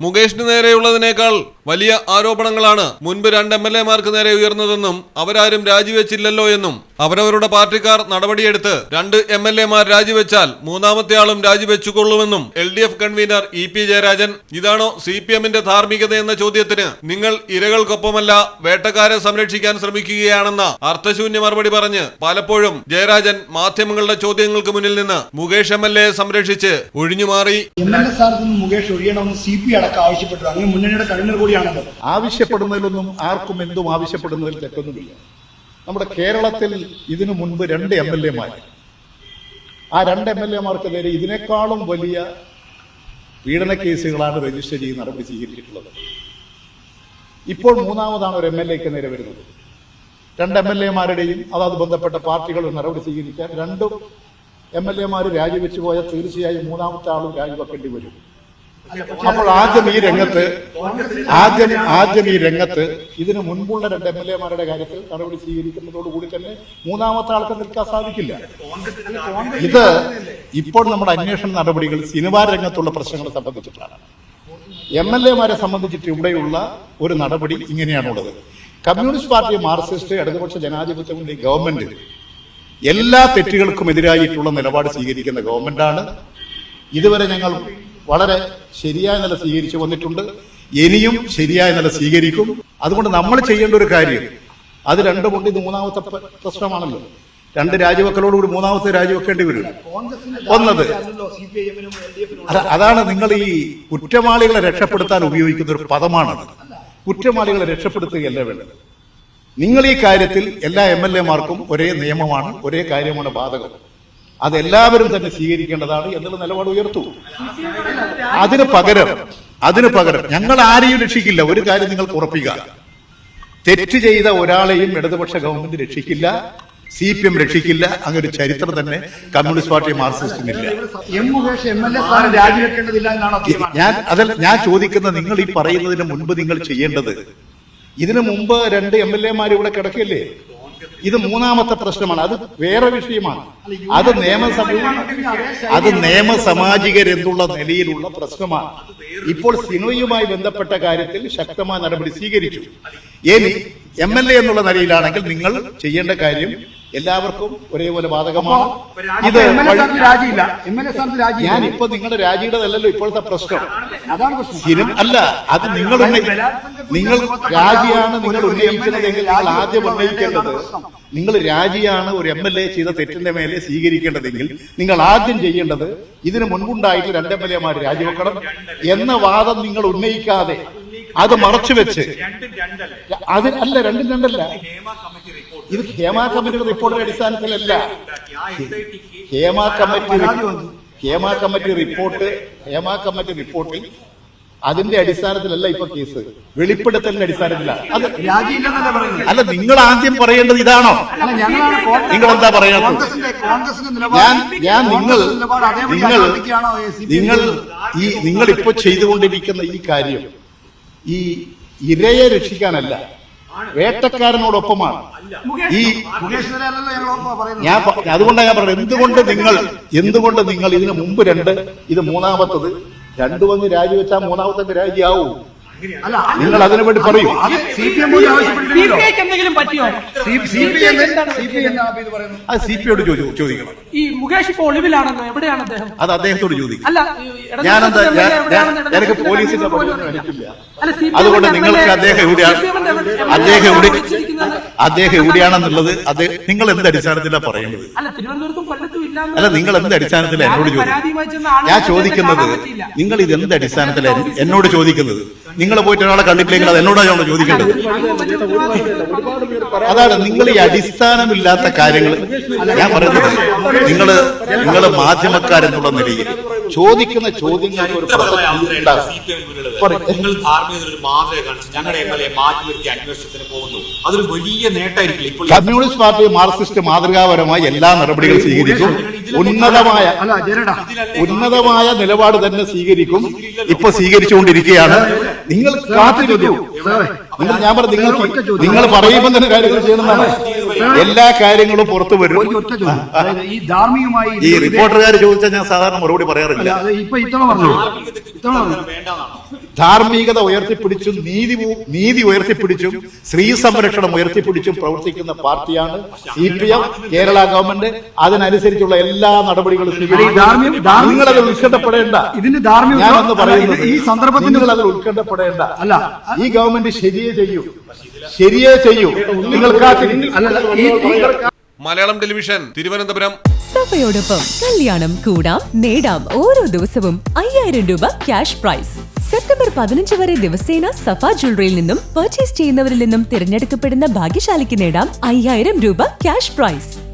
മുകേഷിന് നേരെയുള്ളതിനേക്കാൾ വലിയ ആരോപണങ്ങളാണ് മുൻപ് രണ്ട് എം എൽ എമാർക്ക് നേരെ ഉയർന്നതെന്നും അവരാരും രാജിവെച്ചില്ലല്ലോ എന്നും. അവരവരുടെ പാർട്ടിക്കാർ നടപടിയെടുത്ത് രണ്ട് എം എൽ എമാർ രാജിവെച്ചാൽ മൂന്നാമത്തെ ആളും രാജിവെച്ചുകൊള്ളുമെന്നും L D F convener E P Jayarajan. ഇതാണോ സി പി എമ്മിന്റെ ധാർമ്മികത എന്ന ചോദ്യത്തിന് നിങ്ങൾ ഇരകൾക്കൊപ്പമല്ല വേട്ടക്കാരെ സംരക്ഷിക്കാൻ ശ്രമിക്കുകയാണെന്ന അർത്ഥശൂന്യ മറുപടി പറഞ്ഞ് പലപ്പോഴും ജയരാജൻ മാധ്യമങ്ങളുടെ ചോദ്യങ്ങൾക്ക് മുന്നിൽ നിന്ന് മുകേഷ് എം എൽ എ സംരക്ഷിച്ച് ഒഴിഞ്ഞുമാറി. എം മുകേഷ് ഒഴിയണമെന്ന് സി പി അടക്കം ആവശ്യപ്പെട്ടു. അങ്ങനെ മുന്നണിയുടെ കൺവീനർ കൂടിയാണല്ലോ ആവശ്യപ്പെടുന്നതിലൊന്നും ആർക്കും എന്തും ആവശ്യപ്പെടുന്നതിൽ തെറ്റൊന്നുമില്ല. നമ്മുടെ കേരളത്തിൽ ഇതിനു മുൻപ് രണ്ട് എം എൽ എമാർ ആ രണ്ട് എം എൽ എമാർക്കെതിരെ ഇതിനേക്കാളും വലിയ പീഡന കേസുകളാണ് രജിസ്റ്റർ ചെയ്ത് നടപടി സ്വീകരിച്ചിട്ടുള്ളത്. ഇപ്പോൾ മൂന്നാമതാണ് ഒരു എം എൽ എക്ക് നേരെ വരുന്നത്. രണ്ട് എം എൽ എമാരുടെയും അതാത് ബന്ധപ്പെട്ട പാർട്ടികൾ നടപടി സ്വീകരിക്കാൻ രണ്ടും എം എൽ എമാർ രാജിവെച്ചു പോയാൽ തീർച്ചയായും മൂന്നാമത്തെ ആളും രാജിവെക്കേണ്ടി വരും. അപ്പോൾ ആദ്യം ഈ രംഗത്ത് ആദ്യം ആദ്യം ഈ രംഗത്ത് ഇതിനു മുൻപുള്ള രണ്ട് എം എൽ എമാരുടെ കാര്യത്തിൽ നടപടി സ്വീകരിക്കുന്നതോടുകൂടി തന്നെ മൂന്നാമത്തെ ആൾക്ക് നിൽക്കാൻ സാധിക്കില്ല. ഇത് ഇപ്പോൾ നമ്മുടെ അന്വേഷണ നടപടികൾ സിനിമാ രംഗത്തുള്ള പ്രശ്നങ്ങളെ സംബന്ധിച്ചിട്ടാണ്. എം എൽ എമാരെ സംബന്ധിച്ചിട്ട് ഇവിടെയുള്ള ഒരു നടപടി ഇങ്ങനെയാണുള്ളത്. കമ്മ്യൂണിസ്റ്റ് പാർട്ടി മാർക്സിസ്റ്റ് ഇടതുപക്ഷ ജനാധിപത്യ മുന്നണി ഗവൺമെന്റ് എല്ലാ തെറ്റുകൾക്കും എതിരായിട്ടുള്ള നിലപാട് സ്വീകരിക്കുന്ന ഗവൺമെന്റാണ്. ഇതുവരെ ഞങ്ങൾ വളരെ ശരിയായ നില സ്വീകരിച്ചു വന്നിട്ടുണ്ട്. ഇനിയും ശരിയായ നില സ്വീകരിക്കും. അതുകൊണ്ട് നമ്മൾ ചെയ്യേണ്ട ഒരു കാര്യം അത് രണ്ടുമുണ്ട് ഇത് മൂന്നാമത്തെ പ്രശ്നമാണല്ലോ. രണ്ട് രാജിവെക്കലോടുകൂടി മൂന്നാമത്തെ രാജിവെക്കേണ്ടി വരും. ഒന്നത് അതാണ് നിങ്ങൾ ഈ കുറ്റവാളികളെ രക്ഷപ്പെടുത്താൻ ഉപയോഗിക്കുന്ന ഒരു പദമാണത്. കുറ്റവാളികളെ രക്ഷപ്പെടുത്തുകയല്ല വേണ്ടത്. നിങ്ങൾ ഈ കാര്യത്തിൽ എല്ലാ എം എൽ എമാർക്കും ഒരേ നിയമമാണ് ഒരേ കാര്യമാണ് ബാധകം. അത് എല്ലാവരും തന്നെ സ്വീകരിക്കേണ്ടതാണ് എന്നുള്ള നിലപാട് ഉയർത്തു. അതിന് പകരം അതിന് പകരം ഞങ്ങൾ ആരെയും രക്ഷിക്കില്ല. ഒരു കാര്യം നിങ്ങൾ ഉറപ്പിക്കുക. തെറ്റ് ചെയ്ത ഒരാളെയും ഇടതുപക്ഷ ഗവൺമെന്റ് രക്ഷിക്കില്ല സി പി എം രക്ഷിക്കില്ല അങ്ങനെ ഒരു ചരിത്രം തന്നെ കമ്മ്യൂണിസ്റ്റ് പാർട്ടി മാർക്സിസ്റ്റിനില്ല. ഞാൻ അതിൽ ഞാൻ ചോദിക്കുന്ന നിങ്ങൾ ഈ പറയുന്നതിന് മുൻപ് നിങ്ങൾ ചെയ്യേണ്ടത് ഇതിനു മുമ്പ് രണ്ട് എം എൽ എമാർ ഇവിടെ കിടക്കില്ലേ ഇത് മൂന്നാമത്തെ പ്രശ്നമാണ്. അത് വേറെ വിഷയമാണ്. അത് നിയമസഭ അത് നിയമസമാജികരെന്നുള്ള നിലയിലുള്ള പ്രശ്നമാണ്. ഇപ്പോൾ സിനിമയുമായി ബന്ധപ്പെട്ട കാര്യത്തിൽ ശക്തമായ നടപടി സ്വീകരിച്ചു. ഇനി എം എൽ എ എന്നുള്ള നിലയിലാണെങ്കിൽ നിങ്ങൾ ചെയ്യേണ്ട കാര്യം എല്ലാവർക്കും ഒരേപോലെ ബാധകമാണ്. ഇത് രാജിയില്ല. എം എൽ എ സ്ഥാനത്ത് ഞാൻ ഇപ്പൊ നിങ്ങളുടെ രാജിയുടേതല്ലല്ലോ ഇപ്പോഴത്തെ പ്രശ്നം. അതാണ് പ്രശ്നം. അല്ല അത് നിങ്ങൾ നിങ്ങൾ രാജിയാണ് നിങ്ങൾ ഉന്നയിക്കുന്നതെങ്കിൽ നിങ്ങൾ ആദ്യം ഉന്നയിക്കേണ്ടത്. നിങ്ങൾ രാജിയാണ് ഒരു എം എൽ എ ചെയ്ത തെറ്റിന്റെ മേലെ സ്വീകരിക്കേണ്ടതെങ്കിൽ നിങ്ങൾ ആദ്യം ചെയ്യേണ്ടത് ഇതിന് മുൻപുണ്ടായിട്ട് രണ്ട് എം എൽ എമാർ രാജിവെക്കണം എന്ന വാദം നിങ്ങൾ ഉന്നയിക്കാതെ അത് മറച്ചു വെച്ച് അത് അല്ല രണ്ടും രണ്ടല്ല. ഇത് ഹേമ കമ്മിറ്റിയുടെ റിപ്പോർട്ടിന്റെ അടിസ്ഥാനത്തിലല്ല. Hema committee Hema committee report Hema committee റിപ്പോർട്ടിൽ അതിന്റെ അടിസ്ഥാനത്തിലല്ല ഇപ്പൊ കേസ്. വെളിപ്പെടുത്തലിന്റെ അടിസ്ഥാനത്തിലാണ് അത് പറയുന്നത്? അല്ല നിങ്ങൾ ആദ്യം പറയേണ്ടത് ഇതാണോ? നിങ്ങൾ എന്താ കോൺഗ്രസിന്റെ ഞാൻ ഞാൻ നിങ്ങൾ നിങ്ങൾ നിങ്ങൾ ഈ നിങ്ങൾ ഇപ്പൊ ചെയ്തുകൊണ്ടിരിക്കുന്ന ഈ കാര്യം ഈ ഇരയെ രക്ഷിക്കാനല്ല. വേട്ടക്കാരനോടൊപ്പമാണ്. ഈ ഞാൻ അതുകൊണ്ടാണ് ഞാൻ പറയുന്നത് എന്തുകൊണ്ട് നിങ്ങൾ എന്തുകൊണ്ട് നിങ്ങൾ ഇതിന് മുമ്പ് രണ്ട് ഇത് മൂന്നാമത്തത്? രണ്ടു വന്ന് രാജിവെച്ചാൽ മൂന്നാമത്തെ രാജിയാവൂ. അല്ല നിങ്ങൾ അതിനു വേണ്ടി പറയൂ. അത് സി പി എം പോലും എന്തെങ്കിലും പറ്റിയോ? സി പി ഐ എന്താണ് സി പി ഐ എന്താ അത് സി ചോദിക്കണം. ഈ മുകേഷ് ഇപ്പൊ ഒളിവിലാണെന്നോ എവിടെയാണ് അദ്ദേഹം? അത് അദ്ദേഹത്തോട് ചോദിക്കും. അല്ല ഞാനെന്താ എനിക്ക് പോലീസിന്റെ അതുകൊണ്ട് നിങ്ങൾക്ക് അദ്ദേഹം എവിടെയാണ് അദ്ദേഹം എവിടെ അദ്ദേഹം എവിടെയാണെന്നുള്ളത് അദ്ദേഹം നിങ്ങൾ എന്ത് അടിസ്ഥാനത്തിലാണ് പറയുന്നത്? അല്ല നിങ്ങൾ എന്ത് അടിസ്ഥാനത്തിൽ എന്നോട് ആളെ ഞാൻ ചോദിക്കുന്നത് നിങ്ങൾ ഇത് എന്ത് അടിസ്ഥാനത്തിൽ എന്നോട് ചോദിക്കുന്നത്. നിങ്ങൾ പോയിട്ട് ഒരാളെ കണ്ടിട്ടില്ലെങ്കിൽ അത് എന്നോടാണ് ചോദിക്കേണ്ടത്? അതാണ് നിങ്ങൾ ഈ അടിസ്ഥാനമില്ലാത്ത കാര്യങ്ങൾ ഞാൻ പറയുന്നത്. നിങ്ങൾ നിങ്ങൾ മാധ്യമക്കാരെന്നുള്ള നിലയിൽ ചോദിക്കുന്ന ചോദ്യങ്ങൾക്ക് ഒരു. നിങ്ങൾ ധാർമ്മികത ഒരു മാതൃക കാണിച്ചു ഞങ്ങളുടെ എം എൽ എ മാറ്റി നിർത്തി അന്വേഷണത്തിന് പോകുന്നു. അതൊരു വലിയ നേട്ടമായിരിക്കില്ല. കമ്മ്യൂണിസ്റ്റ് പാർട്ടി മാർക്സിസ്റ്റ് മാതൃകാപരമായി എല്ലാ നടപടികളും സ്വീകരിക്കും ഉന്നതമായ ഉന്നതമായ നിലപാട് തന്നെ സ്വീകരിക്കും. ഇപ്പൊ സ്വീകരിച്ചുകൊണ്ടിരിക്കുകയാണ്. നിങ്ങൾ കാത്തിരിക്കൂ നിങ്ങൾ ഞാൻ പറഞ്ഞു നിങ്ങൾ നിങ്ങൾ പറയുമ്പോൾ തന്നെ കാര്യങ്ങൾ ചെയ്യണമെന്നാണ്. എല്ലാ കാര്യങ്ങളും പുറത്തു വരും. ഈ ധാർമ്മികമായി ഈ റിപ്പോർട്ടർകാർ ചോദിച്ചാൽ ഞാൻ സാധാരണ മറുപടി പറയാറില്ല. ഇപ്പൊ ഇത്തവണ പറഞ്ഞു ധാർമ്മികത ഉയർത്തിപ്പിടിച്ചും നീതി നീതി ഉയർത്തിപ്പിടിച്ചും സ്ത്രീ സംരക്ഷണം ഉയർത്തിപ്പിടിച്ചും പ്രവർത്തിക്കുന്ന പാർട്ടിയാണ് C P M Kerala government. അതിനനുസരിച്ചുള്ള എല്ലാ നടപടികളും ധാർമ്മിക- നിങ്ങളത് ഉത്കണ്ഠപ്പെടേണ്ട. ഇതിന് ധാർമ്മിക ഞാനൊന്ന് പറയുന്നത് ഈ സന്ദർഭത്തിൽ നിങ്ങൾ അത് ഉത്കണ്ഠപ്പെടേണ്ട. അല്ല, ഈ ഗവൺമെന്റ് ശരിയേ ചെയ്യൂ. ശരിയേ ചെയ്യൂ. നിങ്ങൾ മലയാളം ടെലിവിഷൻ തിരുവനന്തപുരം. സഫയോടൊപ്പം കല്യാണം കൂടാം നേടാം ഓരോ ദിവസവും അയ്യായിരം രൂപ ക്യാഷ് പ്രൈസ്. സെപ്റ്റംബർ പതിനഞ്ച് വരെ ദിവസേന സഫ ജ്വല്ലറിയിൽ നിന്നും പർച്ചേസ് ചെയ്യുന്നവരിൽ നിന്നും തിരഞ്ഞെടുക്കപ്പെടുന്ന ഭാഗ്യശാലിക്ക് നേടാം അയ്യായിരം രൂപ ക്യാഷ് പ്രൈസ്.